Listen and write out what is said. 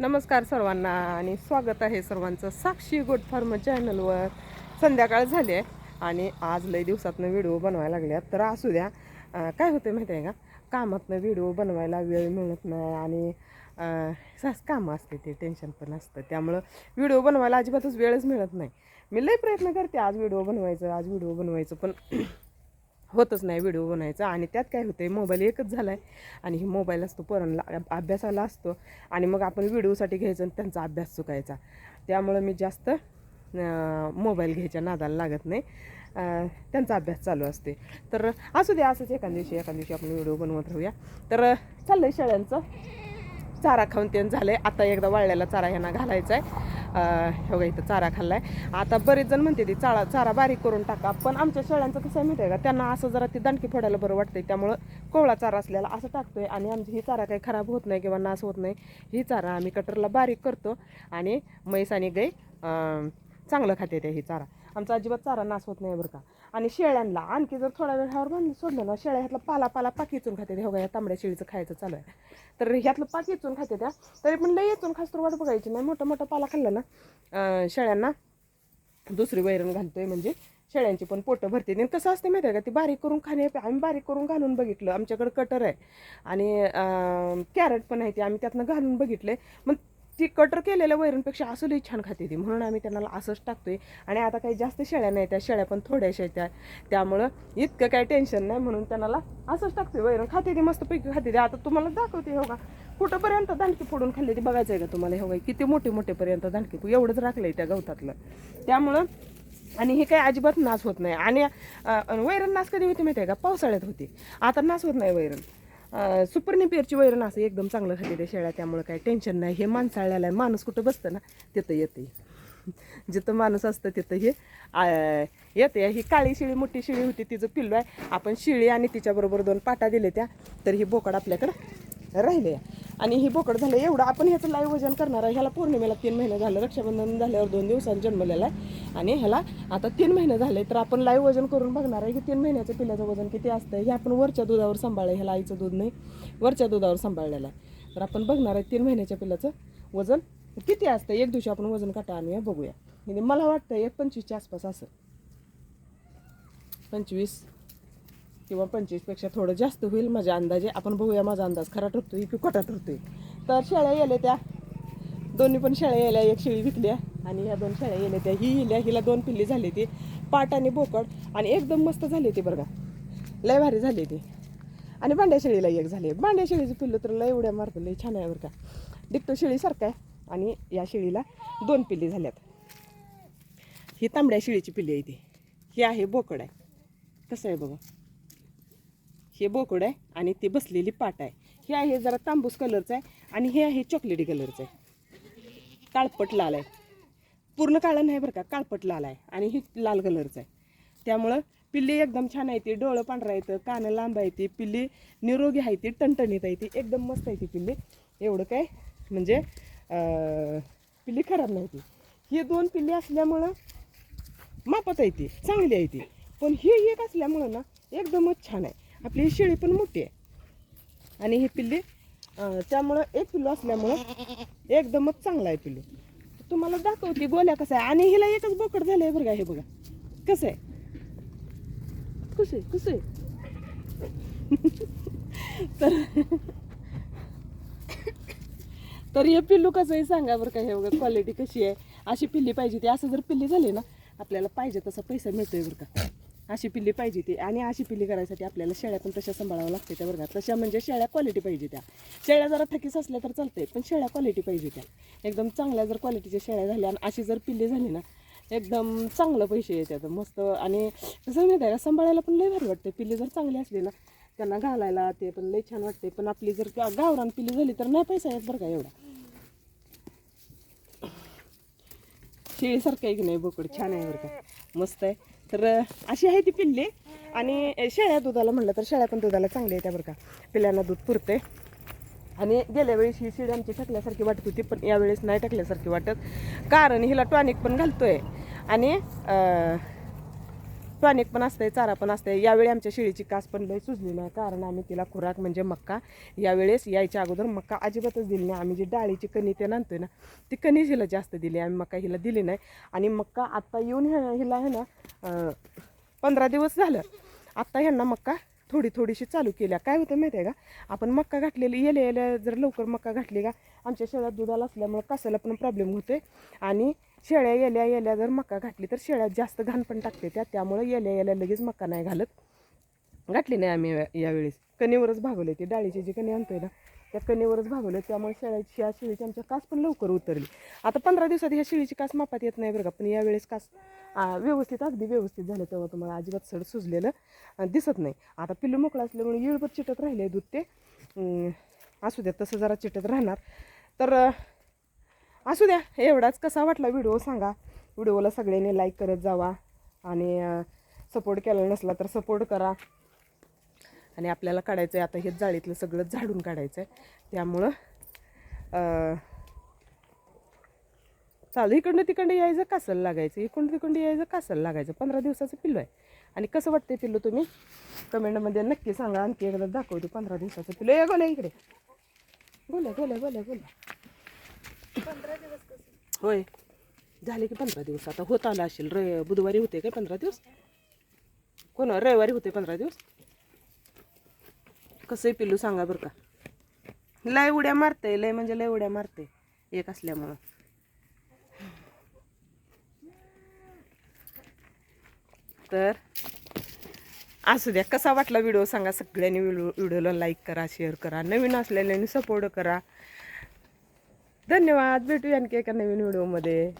नमस्कार सर्वांना आणि स्वागत आहे सर्वांचं साक्षी गोट फार्म चॅनलवर. संध्याकाळ झाली आहे आणि आज लई दिवसातनं व्हिडिओ बनवायला लागल्यात. तर असू द्या. काय होतं माहिती आहे का? कामातनं व्हिडिओ बनवायला वेळ मिळत नाही आणि अं, कामं असते ते टेन्शन पण असतं. त्यामुळं व्हिडिओ बनवायला अजिबातच वेळच मिळत नाही. मी लई प्रयत्न करते आज व्हिडिओ बनवायचं आज व्हिडिओ बनवायचं पण होतच नाही व्हिडिओ बनायचा. आणि त्यात काय होते मोबाईल एकच झाला आहे आणि ही मोबाईल असतो पोरांना अभ्यासाला असतो. आणि मग आपण व्हिडिओसाठी घ्यायचं आणि त्यांचा अभ्यास चुकायचा. त्यामुळं मी जास्त मोबाईल घ्यायच्या नादाला लागत नाही. त्यांचा अभ्यास चालू असते तर असू द्या असंच एका दिवशी एका दिवशी आपण व्हिडिओ बनवत राहूया. तर चाललं आहे शेळ्यांचं चारा खाऊन ते आहे आता एकदा वाळलेला चारा ह्यांना घालायचा आहे हे बघा इथं चारा खाल्लाय. आता बरेच जण म्हणते ती चारा चारा बारीक करून टाका. पण आमच्या शेळ्यांचं कसं आहे माहिती आहे का? त्यांना असं जरा ती दणकी फोडायला बरं वाटतंय. त्यामुळं कोवळा चारा असलेला असं टाकतोय आणि आमची ही चारा काही खराब होत नाही किंवा नास होत नाही. ही चारा आम्ही कटरला बारीक करतो आणि म्हैस आणि गाई चांगलं खाते ते ही चारा. आमचा अजिबात चारा नाश होत नाही बरं का. आणि शेळ्यांना आणखी जर थोड्या वेळ ह्यावर बांधून सोडलं ना शेळ्या ह्यातला पाला पाला पाक इचून खाते त्या ह्या तांबड्या शेळीचं खायचं चालू आहे. तर ह्यातलं पाक इचून खाते त्या. तरी पण लई येचून खास तर वाट बघायची नाही. मोठं मोठं पाला खाल्ला ना शेळ्यांना दुसरी वैरण घालतोय म्हणजे शेळ्यांची पण पोटं भरते. आणि कसं असते माहिती आहे का ती बारीक करून खाणे आम्ही बारीक करून घालून बघितलं. आमच्याकडं कटर आहे. आणि कॅरेट पण आहे ते आम्ही त्यातनं घालून बघितलं आहे मग ती कटर केलेल्या वैरणपेक्षा असं छान खाते ती. म्हणून आम्ही त्यांना असंच टाकतोय. आणि आता काही जास्त शेळ्या नाही त्या शेळ्या पण थोड्याशा त्या. त्यामुळं इतकं काही टेन्शन नाही म्हणून त्यांना असंच टाकतोय. वैरण खाते ती मस्तपैकी खाते ती. आता तुम्हाला दाखवते हो का? कुठंपर्यंत दांडकी फोडून खाल्ली ती बघायचं आहे का तुम्हाला? हे बघा किती मोठे मोठेपर्यंत दांडकी एवढंच राखलंय त्या गवतातलं. त्यामुळं आणि हे काही अजिबात नाश होत नाही. आणि वैरण नाश कधी होती माहिती आहे का? पावसाळ्यात होती. आता नाश होत नाही वैरण. अं, पेरची वैरण असं एकदम चांगलं खाते त्या शेळ्या त्यामुळे काही टेन्शन नाही. हे माणसाळ्याला आहे. माणूस कुठं बसतं ना तिथं येते जिथं माणूस असतं तिथं हे येते ही काळी शिळी मोठी शिळी होती तिचं पिल्लू आहे. आपण शिळी आणि तिच्याबरोबर दोन पाटा दिले त्या तर ही बोकड आपल्याकडं राहिले आणि ही बोकड झालं एवढं आपण ह्याचं लाईव्ह वजन करणार आहे. ह्याला पौर्णिमेला तीन महिने झालं रक्षाबंधन झाल्यावर दोन दिवसांनी जन्मलेला आहे. आणि ह्याला आता तीन महिने झाले तर आपण लाईव्ह वजन करून बघणार आहे की तीन महिन्याचं पिल्याचं वजन किती असतं हे आपण वरच्या दुधावर सांभाळलं ह्याला आईचं दूध नाही. वरच्या दुधावर सांभाळलेलं आहे. तर आपण बघणार आहे तीन महिन्याच्या पिल्याचं वजन किती असतं एक दिवशी आपण वजन काटा आणूया बघूया. म्हणजे मला वाटतं एक पंचवीसच्या आसपास असं. पंचवीस. किंवा पंचवीसपेक्षा थोडं जास्त होईल माझ्या अंदाजे. आपण बघूया माझा अंदाज. खरा ठरतोय की खोटा ठरतोय? तर शेळ्या येल्या त्या. दोन्ही पण शेळ्या येल्या एक शेळी विकल्या आणि ह्या दोन शेळ्या येल्या त्या. ही हिल्या हिला दोन पिल्ली झाली ती. पाट आणि बोकड. आणि एकदम मस्त झाली ती बरं का. लय भारी झाली ती आणि बांड्या शेळीला एक झाली. बांड्या शेळीचं पिल्लं तर लय उड्या मारतं लय छान आहे बरं का. डिप्टो शेळीसारखं आहे. आणि या शेळीला दोन पिल्ली झाल्यात. ही तांबड्या शेळीची पिल्ली आहे ती. ही आहे बोकड आहे. कसं आहे बघा. हे बोकड आहे आणि ती बसलेली पाट आहे. हे आहे जरा तांबूस कलरचं आहे आणि हे आहे चॉकलेटी कलरचं आहे. काळपट लाल आहे. पूर्ण काळं नाही बरं का काळपट लाल आहे आणि ही लाल कलरचं आहे. त्यामुळं पिल्ली एकदम छान आहे ती डोळं पांढरा येतं कानं लांब आहे ती पिल्ली निरोगी आहे ती टणटणीत आहे ती एकदम मस्त आहे ती पिल्ली. एवढं काय म्हणजे पिल्ली खराब नाही ती. ही दोन पिल्ली असल्यामुळं मापत आहे ती चांगली आहे ती. पण ही एक असल्यामुळं ना एकदमच छान आहे. आपली ही शेळी पण मोठी आहे. आणि ही पिल्ली त्यामुळं एक पिल्लू असल्यामुळं एकदमच चांगला आहे पिल्लू. तुम्हाला दाखवते गोल्या कसं आहे. आणि हिला एकच बोकड झालं आहे बरं का हे बघा. कसं आहे? कसं आहे कसं आहे. तर तर हे पिल्लू कसं आहे सांगा बरं का हे बघा क्वालिटी कशी आहे. अशी पिल्ली पाहिजे ती असं जर पिल्ली झाली ना आपल्याला पाहिजे तसा पैसा मिळतोय बरं का. अशी पिल्ली पाहिजे ती. आणि अशी पिल्ली करायसाठी आपल्याला शेळ्या पण तशा सांभाळावं लागते त्या वर्गात. तशा म्हणजे शेळ्या क्वालिटी पाहिजे त्या. शेळ्या जरा थकीस असल्या तर चालते पण शेळ्या क्वालिटी पाहिजे त्या. एकदम चांगल्या जर क्वालिटीच्या शेळ्या झाल्या आणि अशी जर पिल्ली झाली ना एकदम चांगलं पैसे येतात. मस्त आणि कसं माहिती आहे सांभाळायला पण लय भारी वाटते पिल्ली जर चांगली असली ना त्यांना घालायला ते पण लई छान वाटते पण आपली जर गावरान पिल्ली झाली तर नाही पैसा येत बरं का एवढा. शेळीसारखं आहे की नाही बोकड? छान आहे बरं का. मस्त आहे. तर अशी आहे ती पिल्ली. आणि शेळ्या दुधाला म्हणलं तर शेळ्या पण दुधाला चांगली आहे त्या बरं का. पिल्ल्यांना दूध पुरते आणि गेल्या वेळेस ही शिडी आमची टाकल्यासारखी वाटत होती पण यावेळेस नाही टाकल्यासारखी वाटत. कारण हिला टॉनिक पण घालतोय. आणि टॉनिक पण असते चारा पण असते यावेळी आमच्या शेळीची कास पण लई सुजली नाही. कारण आम्ही तिला खुराक म्हणजे मक्का यावेळेस यायच्या अगोदर मक्का अजिबातच दिली नाही. आम्ही जी डाळीची कणी ते आणतोय ना ती कणी हिला जास्त दिली आम्ही मक्का हिला दिली नाही. आणि मक्का आत्ता येऊन ह्या- हिला आहे ना पंधरा दिवस झालं. आत्ता ह्यांना मक्का थोडी थोडीशी चालू केल्या. काय होतं माहिती आहे का? आपण मक्का घातलेली येल्या येल्या जर लवकर मक्का घातली का आमच्या शेळ्यात दुधाला असल्यामुळं कासाला पण प्रॉब्लेम होते आणि शेळ्या येल्या येल्या जर मका घातली तर शेळ्यात जास्त घाण पण टाकते त्या त्यामुळे येल्या येल्या लगेच मका नाही घालत. घातली नाही आम्ही या- यावेळेस. कणीवरच भागवले. ती डाळीची जी कणी आणतोय ना त्या कणीवरच भागवले. त्यामुळे शेळ्याची ह्या शेळीची आमच्या कास पण लवकर उतरली. आता पंधरा दिवसात ह्या शेळीची कास मापात येत नाही बरं का. पण यावेळेस कास व्यवस्थित अगदी व्यवस्थित झालं तेव्हा तुम्हाला अजिबात सड सुजलेलं दिसत नाही. आता पिल्लू मोकळा असल्यामुळे येळभर चिटत राहिले दूध ते. असू द्या तसं जरा चिटत राहणार. तर असू द्या एवढाच कसा वाटला व्हिडिओ सांगा. व्हिडिओला सगळ्यांनी लाईक करत जावा आणि सपोर्ट केला नसला तर सपोर्ट करा. आणि आपल्याला काढायचं आहे आता हे जाळीतलं सगळं झाडून काढायचं आहे त्यामुळं चालू इकडनं तिकडं यायचं कासल लागायचं. इकडून तिकडं यायचं कासल लागायचं. पंधरा दिवसाचं पिल्लो आहे. आणि कसं वाटते पिल्लो तुम्ही? कमेंटमध्ये नक्की सांगा. आणखी एकदा दाखवतो पंधरा दिवसाचं पिल्लो. या गोल्या इकडे. बोला बोला बोला बोला होय. झाले की पंधरा दिवस. आता होत आला असेल. र बुधवारी होते काय पंधरा दिवस? कोण रविवारी होते पंधरा दिवस? कसंही पिल्लू सांगा बरं का. लय उड्या मारते लय म्हणजे लय उड्या मारते एक असल्यामुळं. तर असू द्या. कसा वाटला व्हिडिओ सांगा. सगळ्यांनी व्हिडिओ व्हिडिओला लाईक करा शेअर करा. नवीन असलेल्यांनी सपोर्ट करा. धन्यवाद. भेटूया आणखी एका नवीन व्हिडिओमध्ये.